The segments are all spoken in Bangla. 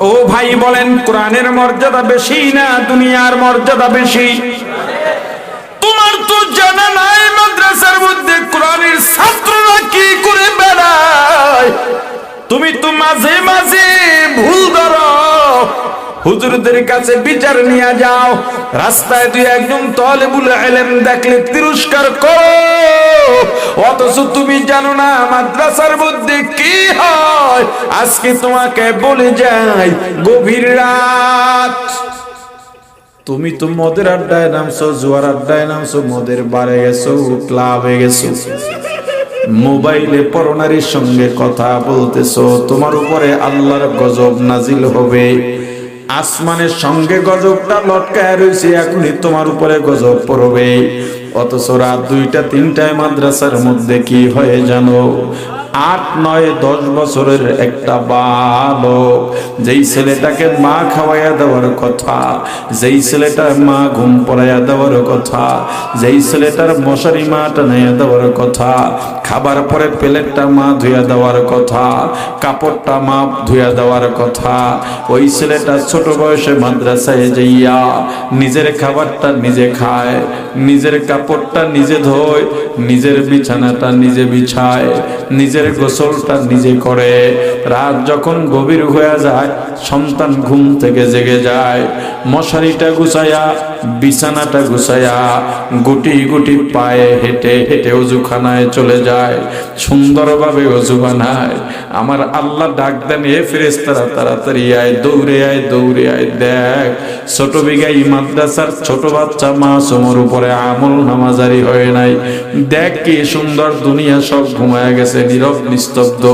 ও ভাই বলেন, কোরআনের মর্যাদা বেশি না দুনিয়ার মর্যাদা বেশি? তোমার তো জানা নাই মাদ্রাসার মধ্যে কোরআনের ছাত্ররা কি করে বেড়ায়? তুমি তো মাঝে মাঝে ভুল ধরো। হুজুরদের কাছে বিচার নিয়ে যাও। রাস্তায় তুই একজন তলেবুল এলেম দেখলে তিরস্কার করো। অথচ তুমি জানো না, মাদ্রাসার মধ্যে কি হয়? আজকে তোমাকে বলে যাই, গভীর রাত। তুমি তো মদের আড্ডায় নামছো, জুয়ার আড্ডায় নামছো, মদের বারে গেছো, ক্লাবে গেছো। মোবাইলে পরনারীর সঙ্গে কথা বলতেছো, তোমার উপরে আল্লাহর গজব নাজিল হবে। আসমানের সঙ্গে গজবটা লটকায় রয়েছে এখনই তোমার উপরে গজব পড়বে। অথচ রাত দুইটা, তিনটায় মাদ্রাসার মধ্যে কি হয়ে জানো? আট, নয়, দশ বছরের একটা বালক, যেই ছেলেটাকে মা খাওয়াইয়া দেওয়ার কথা, যেই ছেলেটার মা ঘুম পড়াইয়া দেওয়ার কথা, যেই ছেলেটার মশারি মা টানাইয়া দেওয়ার কথা খাবার পরে প্লেটটা মা ধুইয়া দেওয়ার কথা, কাপড়টা মা ধুয়া দেওয়ার কথা। ওই ছেলেটা ছোট বয়সে মাদ্রাসায় যাইয়া নিজের খাবারটা নিজে খায়, নিজের কাপড়টা নিজে ধোয়, নিজের বিছানাটা নিজে বিছায়, নিজের গোসলটা নিজে করে। রাত যখন গভীর হয়ে যায়, সন্তান ঘুম থেকে জেগে যায়। মশারিটা গুছায়া বিছানাটা গুছায়া গুটি গুটি পায়ে হেঁটে হেঁটে অজুখানায় চলে যায়। সুন্দরভাবে অজু বানায় আমার আল্লাহ ডাক দেন, এ ফেরেস্তারা তাড়াতাড়ি আয়, দৌড়ে আয় দৌড়ে আয়, দেখ, ছোট বিঘাই মাদ্রাসার ছোট বাচ্চা মাসুমর উপরে আমল নামাজারি নাই। দেখ কি সুন্দর দুনিয়া সব ঘুমায় গেছে, নীরব, নিস্তব্ধ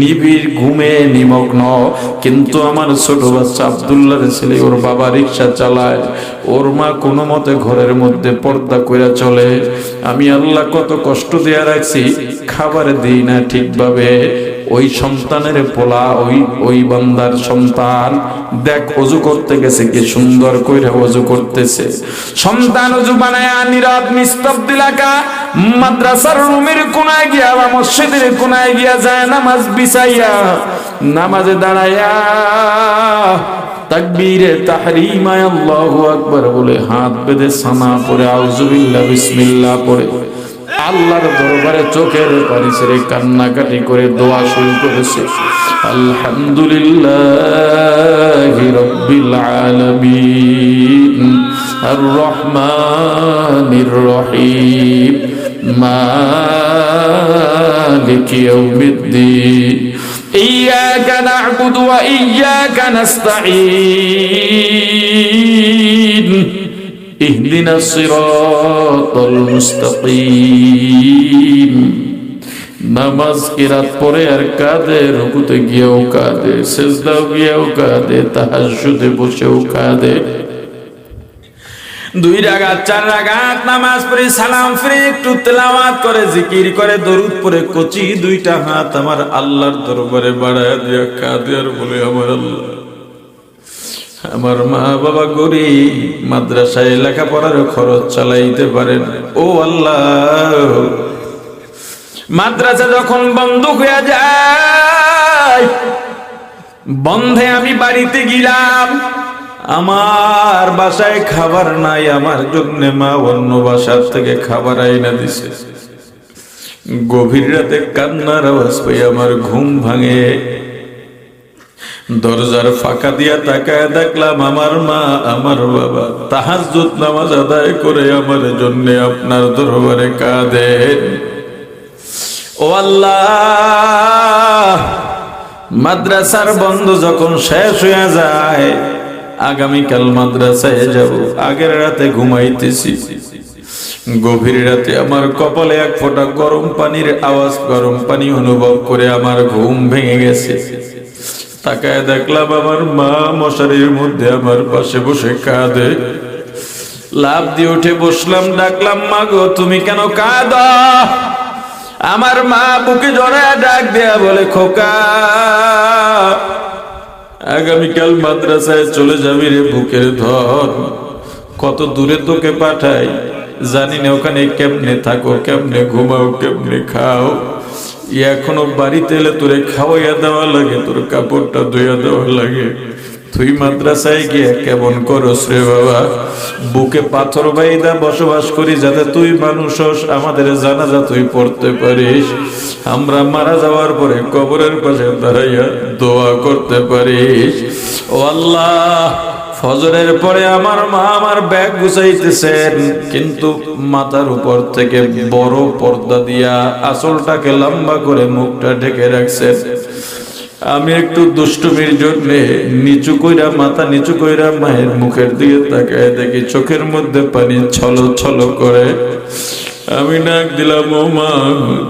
নিবিড় ঘুমে নিমগ্ন। কিন্তু আমার ছোট বাচ্চা আবদুল্লার ছেলে, ওর বাবা রিক্সা চালায়। ওর মা কোনো মতে ঘরের মধ্যে পর্দা কইরা চলে। আমি আল্লাহ কত কষ্ট দেয়া রাখছি, খাবার দিই না ঠিকভাবে। ওই সন্তানের পোলা, ওই ওই বান্দার সন্তান, দেখ অজু করতে গেছে কি সুন্দর কইরা অজু করতেছে। সন্তান অজু বানায় নীরব নিস্তব্ধ এলাকা, মাদ্রাসার রুমের কোনায় গিয়া বা মসজিদের কোনায় গিয়া যায় নামাজ বিছাইয়া, নামাজে দাঁড়াইয়া তাকবীরে তাহরিমায় আল্লাহু আকবার বলে হাত বেঁধে সানা পরে, আউযুবিল্লাহ, বিসমিল্লাহ পড়ে আল্লাহর দরবারে চোখের পানি ছেড়ে কান্নাকাটি করে দোয়া শুরু করেছে। আলহামদুলিল্লাহ রব্বিল আলামিন। আর রহমানির রহিম। মালিক ইয়াউমিদ্দিন। ইয়াকা na'budu ওয়া ইয়াকা নাস্তাঈন। اهدنا الصراط المستقيم নামাজ কিরাত পরে আর কাঁদে রুকুতে গিয়েও কাঁদে সেজদাও গিয়েও কাঁদে তাহাজুদে বসেও কাঁদে দুই রাগাত চার রাগাত নামাজ পড়ে সালাম ফিরে একটু তেলাওয়াত করে জিকির করে দরুদ পরে কচি দুইটা হাত আমার আল্লাহর দরবারে বাড়ায় দিয়া কাঁদে আর বলে আমার আল্লাহ আমার মা বাবা গরিব, মাদ্রাসায় লেখাপড়ার খরচ চালাইতে পারেন। ও আল্লাহ। মাদ্রাসা যখন বন্ধ হয়ে যায়, বন্ধে আমি বাড়িতে গেলাম। আমার বাসায় খাবার নাই, আমার জন্য মা অন্য বাসার থেকে খাবার আইনা দিছে। গভীর রাতে কান্নার আওয়াজ পাই, আমার ঘুম ভাঙে। দরজার ফাঁকা দিয়া তাকায় দেখলাম আমার মা, আমার বাবা। তাহাজ্জুদ নামাজ আদায় করে আমার জন্য আপনার দরবারে কাঁদেন। ও আল্লাহ, মাদ্রাসার বন্ধ যখন শেষ হয়ে যায়, আগামীকাল মাদ্রাসায় যাব, আগের রাতে ঘুমাইতেছি। গভীর রাতে আমার কপালে এক ফোঁটা গরম পানির আওয়াজ, গরম পানি অনুভব করে আমার ঘুম ভেঙে গেছে। তাকায় দেখলাম আমার মা মশারির মধ্যে আমার পাশে বসে কাঁদে। লাভ দিয়ে উঠে বসলাম, ডাকলাম, মা গো, তুমি কেন কাঁদা? আমার মা বুকে জড়ায় ডাক দেয়া বলে, খোকা, আগামীকাল মাদ্রাসায় চলে যাবি রে বুকের ধর কত দূরে তোকে পাঠাই, জানি না ওখানে কেমনে থাকো, কেমনে ঘুমাও, কেমনে খাও। এখনও বাড়িতে এলে তোরে খাওয়াইয়া দেওয়া লাগে তোর কাপড়টা ধুইয়া দেওয়া লাগে। তুই মাদ্রাসায় গিয়ে কেমন করস রে বাবা? বুকে পাথর বাইদা বসবাস করি যাতে তুই মানুষ হস, আমাদের জানাজা তুই পড়তে পারিস। আমরা মারা যাওয়ার পরে কবরের পাশে দাঁড়াইয়া দোয়া করতে পারিস। ও আল্লাহ! ফজরের পরে আমার মা আমার ব্যাগ গুছাইতেছেন। কিন্তু মাথার উপর থেকে বড় পর্দা দিয়া আসলটাকে লম্বা করে মুখটা ঢেকে রাখছেন। আমি একটু দুষ্টুমির জন্য নিচু কইরা, মাথা নিচু কইরা মায়ের মুখের দিকে তাকায় দেখি চোখের মধ্যে পানি ছলো ছলো করে। আমি নাক দিলাম, ও মা,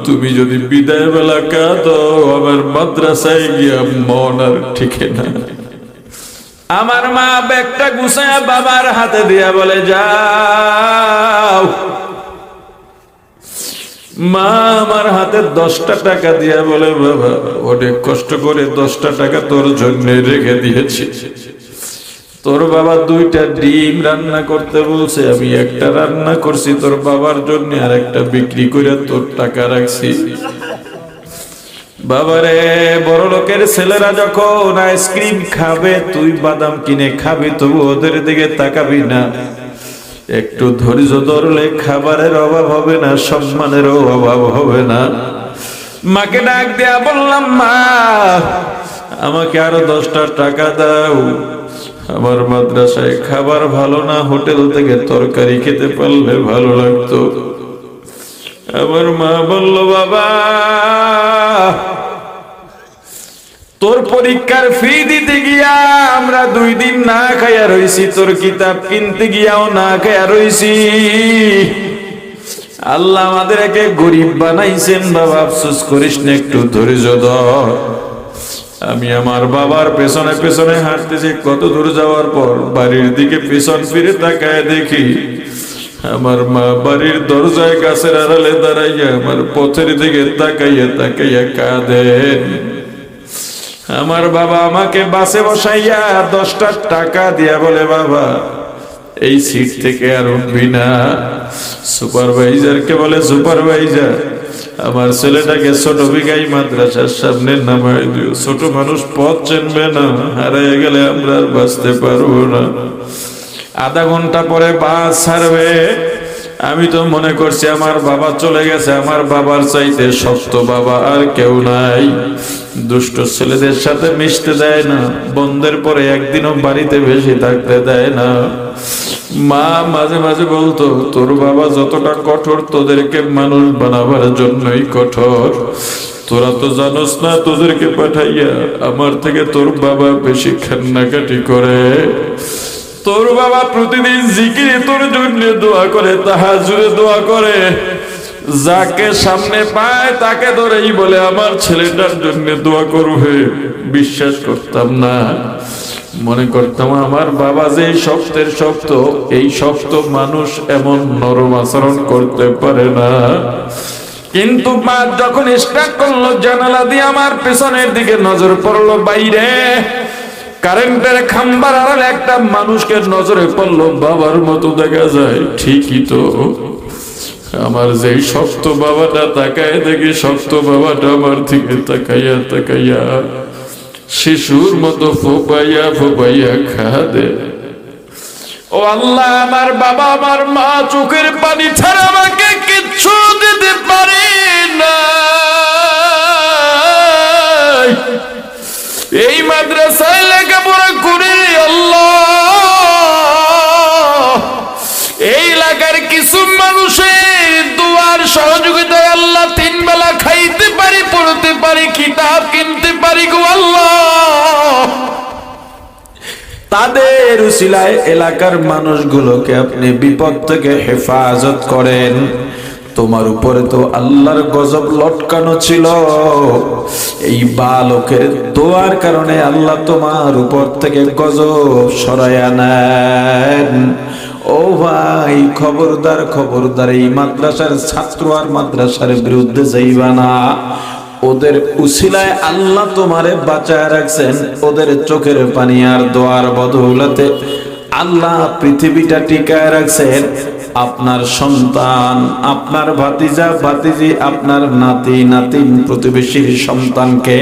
তুমি যদি বিদায় বেলা কাঁদো, আমার মাদ্রাসায় গিয়া মন আর ঠিকে না। আমার মা ব্যাগটা গুছায় বাবার হাতে দিয়া বলে, যাও। মা আমার হাতে দশটা টাকা দিয়া বলে, বাবা, অনেক কষ্ট করে দশটা টাকা তোর জন্য রেখে দিয়েছি। তোর বাবা দুইটা ডিম রান্না করতে বলছে, আমি একটা রান্না করছি তোর বাবার জন্য, আর একটা বিক্রি করে তোর টাকা রাখছি। বাবারে, বড় লোকের ছেলেরা যখন আইসক্রিম খাবে, তুই বাদাম কিনে খাবি, তবু ওদের দিকে তাকাবি না। একটু ধৈর্য ধরলে খাবারের অভাব হবে না, সম্মানেরও অভাব হবে না। মাকে ডাক দেয়া বললাম, মা, আমাকে আরও দশটা টাকা দাও। আমার মাদ্রাসায় খাবার ভালো না, হোটেল থেকে তরকারি খেতে পারলে ভালো লাগতো। আমার মা বলল, বাবা তোর পরীক্ষার ফি দিতে গিয়া আমরা দুই দিন না খাইয়া রইছি, তোর কিতাব কিনতে গিয়াও না খাইয়া রইছি। আল্লাহ আমাদেরকে গরিব বানাইছেন, বাবা, আফসোস করিস না, একটু ধৈর্য ধর। আমি আমার বাবার পেছনে পেছনে হাঁটতেছি, কত দূর যাওয়ার পর বাড়ির দিকে পেছন ফিরে তাকায় দেখি আমার মা বাড়ির দরজায় গাছের আড়ালে দাঁড়াইয়া আমার পথের দিকে তাকাইয়া তাকাইয়া কাঁদেন আমার বাবা আমাকে বাসে বসাইয়া দশটা টাকা দিয়া বলে, বাবা, এই সিট থেকে আর উঠবি না। সুপারভাইজারকে বলে, সুপারভাইজার, আমার ছেলেটাকে ছোট বিঘাই মাদ্রাসার সামনে নামাই দিও। ছোট মানুষ পথ চেনবে না হারিয়ে গেলে আমরা আর বাঁচতে পারব না। আধা ঘণ্টা পরে বাস ছাড়বে। আমি তো মনে করছি আমার বাবা চলে গেছে, আমার বাবার চাইতে শক্ত বাবা আর কেউ নাই। দুষ্ট ছেলেদের সাথে মিশতে দেয় না, বন্ধের পরে একদিনও বাড়িতে বেশি থাকতে দেয় না। মা মাঝে মাঝে বলতো, তোর বাবা যতটা কঠোর, তোদেরকে মানুষ বানাবার জন্যই কঠোর। তোরা তো জানোস না, তোদেরকে পাঠাইয়া আমার থেকে তোর বাবা বেশি কান্নাকাটি করে। তোর বাবা প্রতিদিন জিকিরে তোর জন্য দোয়া করে তাহাজুরে দোয়া করে। যাকে সামনে পায় তাকে ধরেই বলে, আমার ছেলেটার জন্য দোয়া করবে। বিশ্বাস করতাম না। মনে করতাম আমার বাবা যে শক্তের শক্ত, এই শক্ত মানুষ এমন নরম আচরণ করতে পারে না। কিন্তু মা যখন স্টার্ট করল, জানালা দিয়ে আমার পেছনের দিকে নজর পড়ল বাইরে। কারেন্টের খাম্বার আড়ালে একটা মানুষকে নজরে পড়ল, বাবার মতো দেখা যায়। ঠিকই তো। আমার যে শক্ত বাবাটা তাকায় দেখি, শক্ত বাবাটা আমার থেকে তাকাইয়া তাকাইয়া শিশুর মতো ফোপাইয়া ফোপাইয়া খাদে। ও আল্লাহ, আমার বাবা, আমার মা চোখের পানি ছাড়া আমাকে কিচ্ছু দিতে পারে না। উসিলায় এলাকার মানুষগুলোকে আপনি বিপদ থেকে হেফাজত করেন। তোমার উপরে তো আল্লাহর গজব লটকানো ছিল। এই বালকের দোয়ার কারণে আল্লাহ তোমার উপর থেকে গজব সরাইয়া নেন। ও ভাই, খবরদার খবরদার, এই মাদ্রাসার ছাত্র আর মাদ্রাসার বিরুদ্ধে যাইবা না। ওদের উসিলায় আল্লাহ তোমারে বাঁচায় রাখছেন, ওদের চোখের পানি আর দোয়ার বদৌলতে আল্লাহ পৃথিবীটা টিকায় রাখছেন। আপনার সন্তান, আপনার ভাতিজা, ভাতিজি, আপনার নাতি, নাতিন প্রতিবেশীর সন্তানকে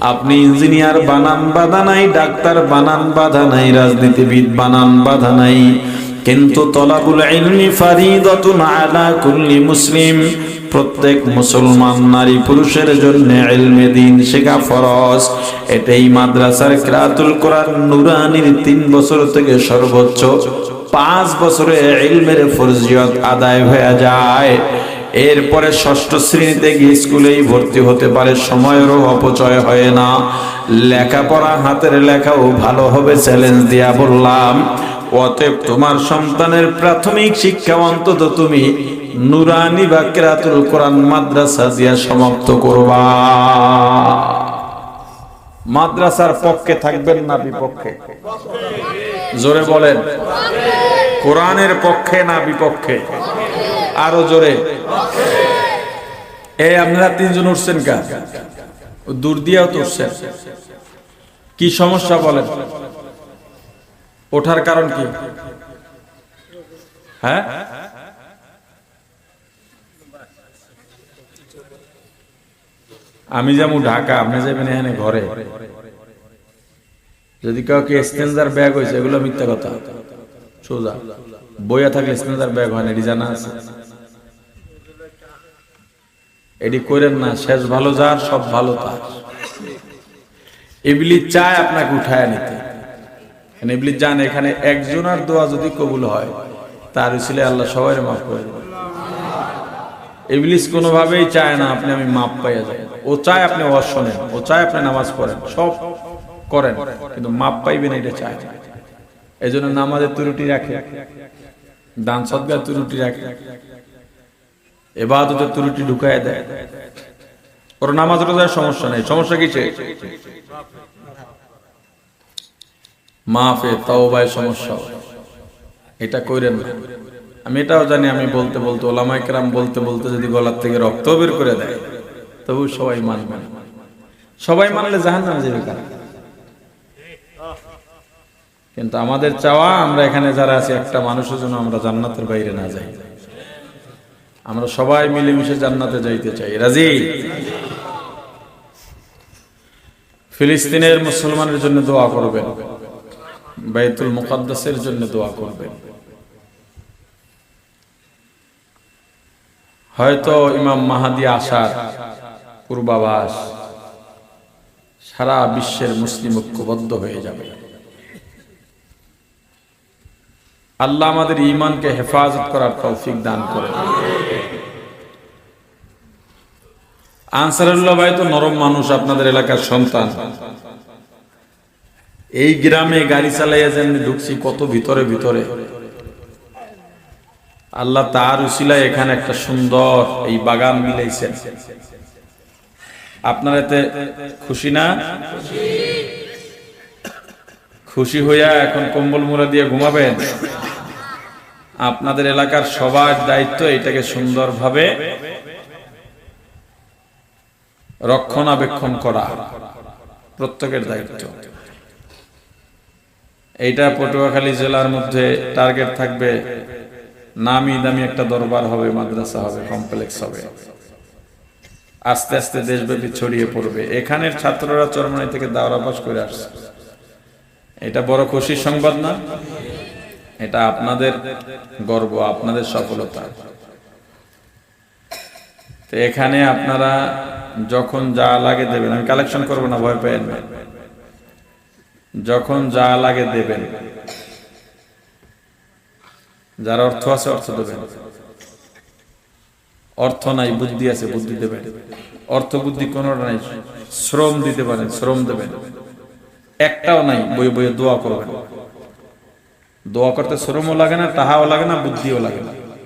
আপনি ইঞ্জিনিয়ার বানান বাধা নাই, ডাক্তার বানান বাধা নাই, রাজনীতিবিদ বানান বাধা নাই। কিন্তু তলাবুল ইলমি ফারিদাতুন আলা কুল্লি মুসলিম। প্রত্যেক মুসলমান নারী পুরুষের জন্য ইলমে দিন শেখা ফরজ। এটাই মাদ্রাসার কিরাতুল কোরআন নুরানির তিন বছর থেকে সর্বোচ্চ। পাঁচ বছরে ইলমের ফরজিয়ত আদায় হয়ে যায়। এরপরে ষষ্ঠ শ্রেণীতে গিয়ে স্কুলেই ভর্তি হতে পারে, সময়েরও অপচয় হয় না। লেখাপড়া হাতের লেখাও ভালো হবে, চ্যালেঞ্জ দিয়া বললাম। অতএব তোমার সন্তানের প্রাথমিক শিক্ষা অন্তত তুমি নুরানি বা কেরাতুল কোরআন মাদ্রাসা দিয়া সমাপ্ত করবা। মাদ্রাসার পক্ষে থাকবেন না বিপক্ষে? জোরে বলেন। কোরআনের পক্ষে না বিপক্ষে? আরও জোরে। এই আপনারা তিনজন উঠছেন কা? দূর দিয়েও তো উঠছেন। কি সমস্যা বলেন? ওঠার কারণ কি? হ্যাঁ? আমি যেমন ঢাকা, আপনি যাবেন এখানে ঘরে। যদি কাউকে স্টেঞ্জার ব্যাগ হয়েছে, এগুলো মিথ্যা কথা। সোজা। বইয়া থাকলে স্টেঞ্জার ব্যাগ হয় না, এটি জানা আছে। এটি করেন না, শেষ ভালো যার, সব ভালো তার। এগুলি চায় আপনাকে উঠায় নিতে এগুলি জান, এখানে একজনের দোয়া যদি কবুল হয়, তার ছিল আল্লাহ সবাই মাফ করে দেবে ইবলিস কোনোভাবেই চায় না আপনি আমি মাপ পাইয়া যাই ও চায় আপনি ওয়াজ শোনেন, ও চায় আপনি নামাজ পড়েন, সব করেন, কিন্তু মাপ পাইবেন এটা চায় এই জন্য নামাজের ত্রুটি রাখে, দান সদ্গার ত্রুটি রাখে এবাদতের ত্রুটি ঢুকায় দেয়। ওর নামাজ রোজার সমস্যা নেই, সমস্যা কিসে মাফে, তাওবায় সমস্যা। এটা কইরেন না। আমি এটাও জানি, আমি বলতে বলতে ওলামাই কেরাম বলতে বলতে যদি গলার থেকে রক্ত বের করে দেয়, তবু সবাই মানবে সবাই মানলে জাহান নামে যাবে কিন্তু আমাদের চাওয়া, আমরা এখানে যারা আছি, একটা মানুষের জন্য আমরা জান্নাতের বাইরে না যাই। আমরা সবাই মিলেমিশে জান্নাতে যাইতে চাই। রাজি? ফিলিস্তিনের মুসলমানের জন্য দোয়া করবেন, বাইতুল মুকাদ্দাসের জন্য দোয়া করবেন। হয়তো ইমাম মাহাদি আসার পূর্বাভাস সারা বিশ্বের মুসলিম ঐক্যবদ্ধ হয়ে যাবে। আল্লাহ আমাদের ইমানকে হেফাজত করার তৌফিক দান করে আনসারুল্লাহ ভাই তো নরম মানুষ, আপনাদের এলাকার সন্তান। এই গ্রামে গাড়ি চালাইয়া যেন ঢুকছি, কত ভিতরে ভিতরে। আল্লাহ তার উসিলায় এখানে একটা সুন্দর এই বাগান মিলাইছেন। আপনার এতে খুশি না? খুশি হইয়া এখন কম্বল মোড়া দিয়ে ঘুমাবেন। আপনাদের এলাকার সবার দায়িত্ব এটাকে সুন্দরভাবে রক্ষণাবেক্ষণ করা। প্রত্যেকের দায়িত্ব। এইটা পটুয়াখালী জেলার মধ্যে টার্গেট থাকবে নামি দামি একটা দরবার হবে, মাদ্রাসা হবে, কমপ্লেক্স হবে। আস্তে আস্তে দেশব্যাপী ছড়িয়ে পড়বে। এখানের ছাত্ররা চরমানি থেকে পাস করে আসছে। এটা বড় খুশির সংবাদ না? এটা আপনাদের গর্ব, আপনাদের সফলতা। তো এখানে আপনারা যখন যা লাগে দেবেন, আমি কালেকশন করব না, ভয় পেয়েন না। যখন যা লাগে দেবেন। যার অর্থ আছে অর্থ দেবেন। অর্থ নাই, বুদ্ধি আছে, বুদ্ধি দেবেন। অর্থ বুদ্ধি কোনটা নাই, শ্রম দিতে পারেন, শ্রম দেবেন। একটাও নাই বই বইয়ে দোয়া করবেন। দোয়া করতে শ্রমও লাগে না, তাহাও লাগে না, বুদ্ধিও লাগে না।